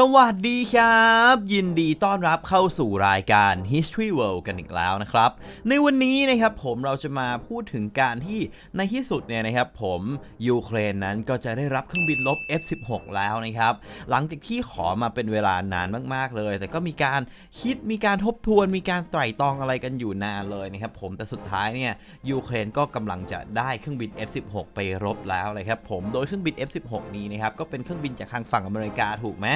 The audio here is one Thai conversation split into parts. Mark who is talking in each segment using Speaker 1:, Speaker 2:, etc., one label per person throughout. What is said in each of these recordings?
Speaker 1: สวัสดีครับ ยินดีต้อนรับเข้าสู่รายการ History World กันอีกแล้วนะครับ ในวันนี้นะครับผมเราจะมาพูดถึงการที่ในที่สุดเนี่ยนะครับผมยูเครนนั้นก็จะได้รับเครื่องบินลบ F16 แล้วนะครับ หลังจากที่ขอมาเป็นเวลานานมากๆเลย แต่ก็มีการคิดมีการทบทวน มีการไตร่ตรองอะไรกันอยู่นานเลยนะครับผมแต่สุดท้ายเนี่ยยูเครนก็กำลังจะได้เครื่องบิน F16 ไปรบแล้วเลยครับผมโดยเครื่องบิน F16 นี้นะครับก็เป็นเครื่องบินจากทางฝั่งอเมริกาถูกไหม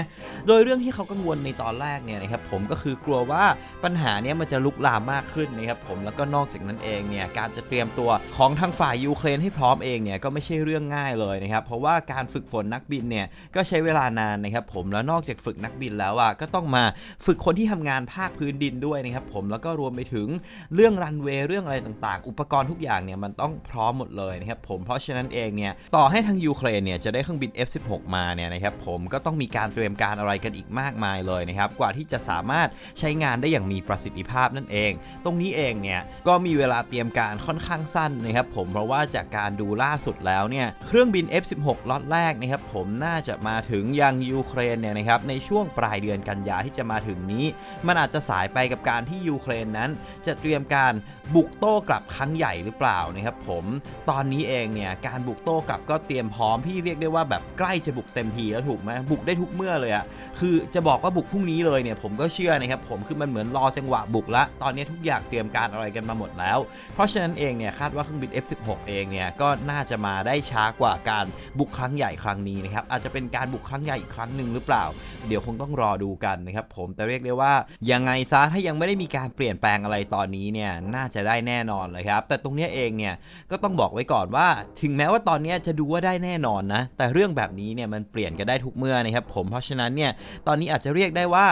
Speaker 1: โดยเรื่องที่เขากังวลในตอนแรกเนี่ยนะครับผมก็คือกลัวว่าปัญหาเนี้ยมันจะลุกลามมากขึ้นนะครับผมแล้วก็นอกจากนั้นเองเนี่ยการจะเตรียมตัวของทางฝ่ายยูเครนให้พร้อมเองเนี่ยก็ไม่ใช่เรื่องง่ายเลยนะครับเพราะว่าการฝึกฝนนักบินเนี่ยก็ใช้เวลานานนะครับผมแล้วนอกจากฝึกนักบินแล้วอะก็ต้องมาฝึกคนที่ทำงานภาคพื้นดินด้วยนะครับผมแล้วก็รวมไปถึงเรื่องรันเวย์เรื่องอะไรต่างๆ อุปกรณ์ทุกอย่างเนี่ยมันต้องพร้อมหมดเลยนะครับผมเพราะฉะนั้นเองเนี่ยต่อให้ทางยูเครนเนี่ยจะได้เครื่องบิน F16 มาเนี่ยนะครับผมก็ต้องมีการเตรียมการอะไรกันอีกมากมายเลยนะครับ กว่าที่จะสามารถใช้งานได้อย่างมีประสิทธิภาพนั่นเอง ตรงนี้เองเนี่ยก็มีเวลาเตรียมการค่อนข้างสั้นนะครับผมเพราะว่าจากการดูล่าสุดแล้วเนี่ยเครื่องบิน F16 ล็อตแรกนะครับผมน่าจะมาถึงยังยูเครนเนี่ยนะครับในช่วงปลายเดือนกันยาที่จะมาถึงนี้ มันอาจจะสายไปกับการที่ยูเครนนั้น จะเตรียมการบุกโต้กลับครั้งใหญ่หรือเปล่านะครับผมตอนนี้เองเนี่ยการบุกโต้กลับก็เตรียมพร้อมที่เรียกได้ว่าแบบใกล้จะบุกเต็มทีแล้วถูกไหมบุกได้ทุกเมื่อเลยอะคือจะบอกว่าบุกพรุ่งนี้เลยเนี่ยผมก็เชื่อนะครับผมคือมันเหมือนรอจังหวะบุกละตอนนี้ทุกอย่างเตรียมการอะไรกันมาหมดแล้ว เพราะฉะนั้นเองเนี่ยคาดว่าเครื่องบิน F16 เองเนี่ยก็น่าจะมาได้ช้ากว่าการบุกครั้งใหญ่ครั้งนี้นะครับอาจจะเป็นการบุกครั้งใหญ่อีกครั้งหนึ่งหรือเปล่า เดี๋ยวคงต้องรอดูกันนะครับผมแต่เรียกได้ว่ายังไงซะถ้ายังไม่ได้มีการเปลี่ยนแปลงอะไรตอนนี้เนี่ยน่าจะได้แน่นอนเลยครับแต่ตรงนี้เองเนี่ยก็ต้องบอกไว้ก่อนว่า ถึงแม้ว่าตอนนี้จะดูว่าได้แน่นอนนะแต่เรื่องแบบนี้เนี่ยมันเปลี่ยนกันได้ทุกเมื่อนะครับผมเพราะฉะนั้นเนี่ย ตอนนี้อาจจะเรียกได้ว่า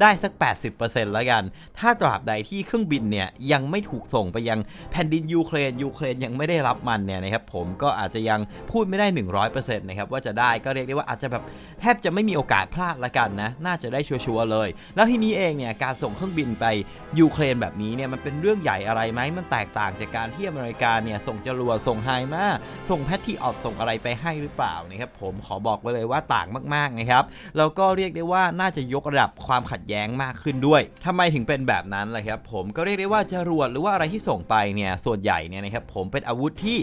Speaker 1: ได้สัก 80%แล้วกัน ถ้าตราบใดที่เครื่องบินเนี่ยยังไม่ถูกส่งไปยังแผ่นดินยูเครนยูเครนยังไม่ได้รับมันเนี่ยนะครับผมก็อาจจะยังพูดไม่ได้ 100%นะครับว่าจะได้ก็เรียกได้ว่าอาจจะแบบแทบจะไม่มีโอกาสพลาดละกันนะน่าจะได้ชัวร์เลย แล้วทีนี้เองเนี่ยการส่งเครื่องบินไปยูเครนแบบนี้เนี่ยมันเป็นเรื่องใหญ่อะไรไหมมันแตกต่างจากการที่อเมริกาเนี่ยส่งจรวดส่งไฮมาส่งแพททีออดส่งอะไรไปให้หรือเปล่านะครับผมขอบอกไว้เลยว่าต่างมากๆนะครับแล้วก็เรียกได้ว่าน่าจะยกระดับความขัดแย้งมากขึ้นด้วยทำไมถึงเป็นแบบนั้นล่ะครับผมก็เรียกได้ว่าจรวดหรือว่าอะไรที่ส่งไปเนี่ยส่วนใหญ่เนี่ยนะครับผมเป็นอาวุธที่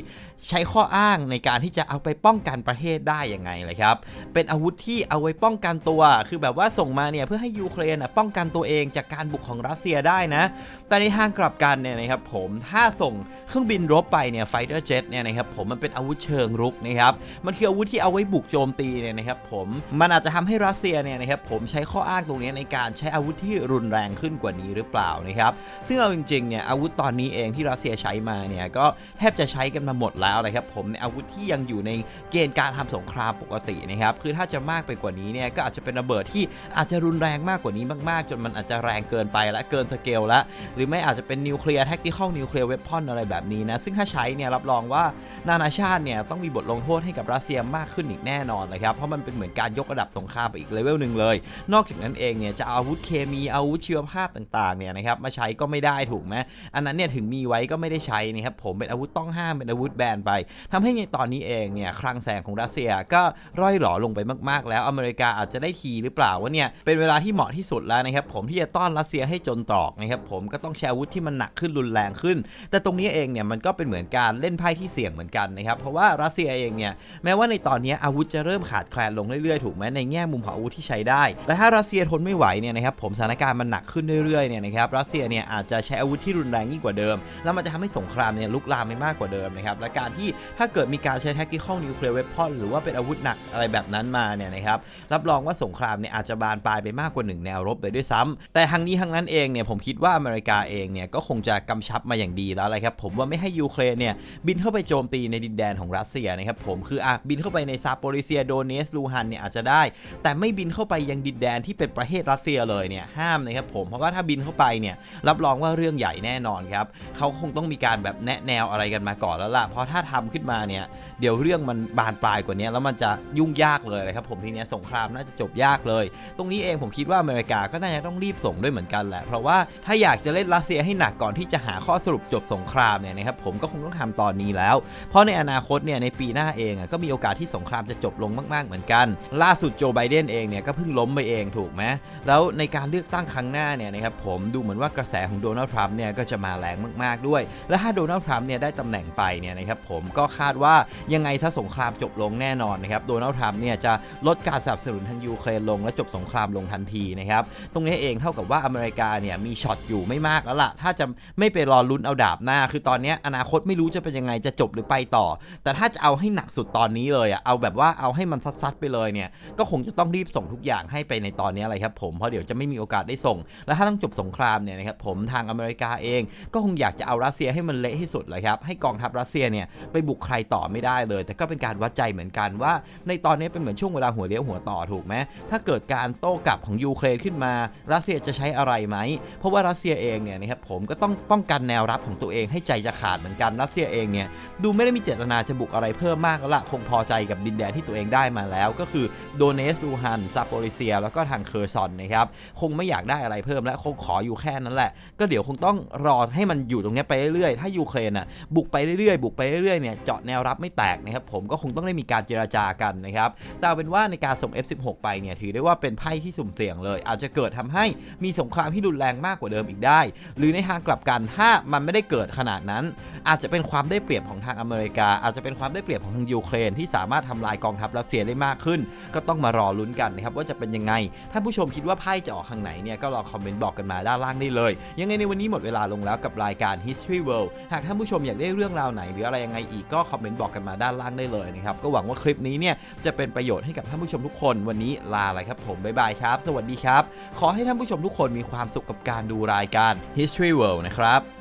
Speaker 1: ใช้ข้ออ้างในการที่จะเอาไปป้องกันประเทศได้ยังไงเลยครับเป็นอาวุธที่เอาไว้ป้องกันตัว คือแบบว่าส่งมาเนี่ยเพื่อให้ยูเครนป้องกันตัวเองจากการบุกของรัสเซียได้นะ แต่ในทางกลับกันเนี่ยนะครับผมถ้าส่งเครื่องบินรบไปเนี่ยไฟเตอร์เจ็ตเนี่ยนะครับผมมันเป็นอาวุธเชิงรุกนะครับมันคืออาวุธที่เอาไว้บุกโจมตีเนี่ยนะครับผมมันอาจจะทำให้รัสเซียเนี่ยนะครับผมใช้ข้ออ้างตรงนี้ในการใช้อาวุธที่รุนแรงขึ้นกว่านี้หรือเปล่านะครับซึ่งเอาจริงๆเนี่ยอาวุธตอนนี้เองที่รัสเซียใช้มาเนี่ยก็แทบจะใช้กันมาหมดแล้วนะครับผมในอาวุธที่ยังอยู่ในเกณฑ์การทำสงครามปกตินะครับคือถ้าจะมากไปกว่านี้เนี่ยก็อาจจะเป็นระเบิดที่อาจจะรุนแรงมากกว่านี้มากๆ จนมันอาจจะแรงเกินไปและเกินสเกลละหรือไม่อาจจะเป็นนิวเคลียร์แท็กติคอลนิวเคลียร์เวพอนอะไรแบบนี้นะซึ่งถ้าใช้เนี่ยรับรองว่านานาชาติเนี่ยต้องมีบทลงโทษให้กับรัสเซียมากขึ้นอีกแน่นอนเลยครับเพราะมันเป็นเหมือนการยกระดับสงครามไปอีกเลเวลหนึ่งเลย นอกจากนั้นเองเนี่ยจะเอาอาวุธเคมีอาวุธชีวภาพต่างๆเนี่ยนะครับมาใช้ก็ไม่ได้ถูกไหมอันนั้นเนี่ยถึงมีไว้ก็ไม่ได้ใช้นะครับผมเป็นอาวุธต้องห้ามเป็นอาวุธแบนไปทำให้ในตอนนี้เองเนี่ยคลังแสงของรัสเซียก็ร่อยหลอลงไปมากๆ แล้วอเมริกาอาจจะได้ทีหรือเปล่าว่าเนี่ยเป็นเวลาที่เหมาะที่สุดแล้วนะครับผมที่จะต้อนรัสเซียให้จนตรอกนะครับผมก็ต้องใช้อาวุธที่มันหนักขึ้นรุนแรงขึ้น แต่ตรงนี้เองเนี่ยมันก็เป็นเหมือนการเล่นไพ่ที่เสี่ยงเหมือนกันนะครับเพราะว่ารัสเซียเองเนี่ยแม้ว่าในตอนนี้อาวุธจะเริ่มขาดแคลนลงเรื่อยๆถูกไหมในแง่มุมของอาวุธที่ใช้ได้ แต่ถ้ารัสเซียทนไม่ไหวเนี่ยนะครับผมสถานการณ์มันหนักขึ้นเรื่อยๆเนี่ยนะครับรัสเซียเนี่ยอาจจะใช้อาวุธที่รุนแรงยิ่งกว่าเดิม แล้วมันจะทำให้สงครามเนี่ยลุกลามไปมากกว่าเดิมนะครับและการที่ถ้าเกิดมีการใช้ tactical nuclear weapon หรือว่าเป็นอาวุธหนักอะไรแบบนั้นมาเนี่ยนะครับรับรองว่าสงครามเนี่ยอาจจะบานปลายไปมากกว่าหนึ่งแนวรบเลยด้วยซ้ำแต่ทางนี้ทางนั้นเองเนี่ยผมคิดว่าอเมริกาเองเนี่ยก็คงจะกำชับมาอย่างดีแล้วเลยครับผมว่าไม่ให้ยูเครนเนี่ยบินเข้าไปโจมตีในดินแดนของรัสเซียนะครับผมคืออะบินเข้าไปในซาโปริเซียโดเนสลูฮันเนี่ยอาจจะได้ แต่ไม่บินเข้าไปยังดินแดนที่เป็นประเทศรัสเซียซียเลยเนี่ยห้ามนะครับผมเพราะว่าถ้าบินเข้าไปเนี่ยรับรองว่าเรื่องใหญ่แน่นอนครับเขาคงต้องมีการแบบแนะแนวอะไรกันมาก่อนแล้วล่ะเพราะถ้าทำขึ้นมาเนี่ยเดี๋ยวเรื่องมันบานปลายกว่านี้แล้วมันจะยุ่งยากเลยนะครับผมทีนี้สงครามน่าจะจบยากเลย ตรงนี้เองผมคิดว่าอเมริกาก็น่าจะต้องรีบส่งด้วยเหมือนกันแหละ เพราะว่าถ้าอยากจะเล่นรัสเซียให้หนักก่อนที่จะหาข้อสรุปจบสงครามเนี่ยนะครับผมก็คงต้องทำตอนนี้แล้ว เพราะในอนาคตเนี่ยในปีหน้าเองก็มีโอกาสที่สงครามจะจบลงมาก ๆเหมือนกัน ล่าสุดโจไบเดนเองเนี่ยก็เพิ่งล้มไปเองถูกไหมแล้วในการเลือกตั้งครั้งหน้าเนี่ยนะครับผมดูเหมือนว่ากระแสของโดนัลด์ทรัมป์เนี่ยก็จะมาแรงมาก ๆ ด้วย และถ้าโดนัลด์ทรัมป์เนี่ยได้ตำแหน่งไปเนี่ยนะครับผมก็คาดว่ายังไงถ้าสงครามจบลงแน่นอนนะครับโดนัลด์ทรัมป์เนี่ยจะลดการสนับสนุนทางยูเครนลงและจบสงครามลงทันทีนะครับตรงนี้เองเท่ากับว่าอเมริกาเนี่ยมีช็อตอยู่ไม่มากแล้วล่ะ ถ้าจะไม่ไปรอลุ้นเอาดาบหน้า คือตอนนี้อนาคตไม่รู้จะเป็นยังไงจะจบหรือไปต่อ แต่ถ้าจะเอาให้หนักสุดตอนนี้เลยอะเอาแบบว่าเอาให้มันซัดๆไปเลยเนี่ยก็คงจะต้องรีบส่งทุกอย่างให้ไปในตอนนี้เลยครับผมเพราะเดี๋ยวจะไม่มีโอกาสได้ส่ง แล้วถ้าต้องจบสงครามเนี่ยนะครับผมทางอเมริกาเอง ก็คงอยากจะเอารัสเซียให้มันเละที่สุดเลยครับให้กองทัพรัสเซียเนี่ยไปบุกใครต่อไม่ได้เลย แต่ก็เป็นการวัดใจเหมือนกันว่า ในตอนนี้เป็นเหมือนช่วงเวลาหัวเลี้ยวหัวต่อถูกไหมถ้าเกิดการโต้กลับของยูเครนขึ้นมา รัสเซียจะใช้อะไรไหมเพราะว่ารัสเซียเองเนี่ยนะครับผมก็ต้องป้องกันแนวรับของตัวเองให้ใจจะขาดเหมือนกันรัสเซียเองเนี่ยดูไม่ได้มีเจตนาจะบุกอะไรเพิ่มมากแล้วละคงพอใจกับดินแดนที่ตัวเองได้มาแล้ว ก็คือโดเนสูฮันซาโปริเซีย แล้วก็ทางเคอร์ซอนนะครับคงไม่อยากได้อะไรเพิ่มและคงขออยู่แค่นั้นแหละ ก็เดี๋ยวคงต้องรอให้มันอยู่ตรงนี้ไปเรื่อยๆ ถ้ายูเครนอะบุกไปเรื่อยๆ บุกไปเรื่อยๆ เนี่ยเจาะแนวรับไม่แตกนะครับ ผมก็คงต้องได้มีการเจราจากันนะครับ แต่เป็นว่าในการส่ง F16 ไปเนี่ยถือได้ว่าเป็นไพ่ที่สุ่มเสี่ยงเลย อาจจะเกิดทำให้มีสงครามที่รุนแรงมากกว่าเดิมอีกได้ หรือในทางกลับกันถ้ามันไม่ได้เกิดขนาดนั้น อาจจะเป็นความได้เปรียบของทางอเมริกา อาจจะเป็นความได้เปรียบของทางยูเครนที่สามารถทำลายกองทัพรัสเซียได้มากขึ้น ก็ต้องมารอลุ้นกันนะครับว่าจะเป็นยังไงถ้าผู้ชมคิดว่าไพ่จะออกทางไหนเนี่ยก็รอคอมเมนต์บอกกันมาด้านล่างได้เลย ยังไงในวันนี้หมดเวลาลงแล้วกับรายการ History World หากท่านผู้ชมอยากได้เรื่องราวไหน หรืออะไรยังไงอีกก็คอมเมนต์บอกกันมาด้านล่างได้เลยนะครับก็หวังว่าคลิปนี้เนี่ยจะเป็นประโยชน์ให้กับท่านผู้ชมทุกคนวันนี้ลาเลยครับผมบ๊ายบายครับ สวัสดีครับ ขอให้ท่านผู้ชมทุกคนมีความสุขกับการดูรายการ History World นะครับ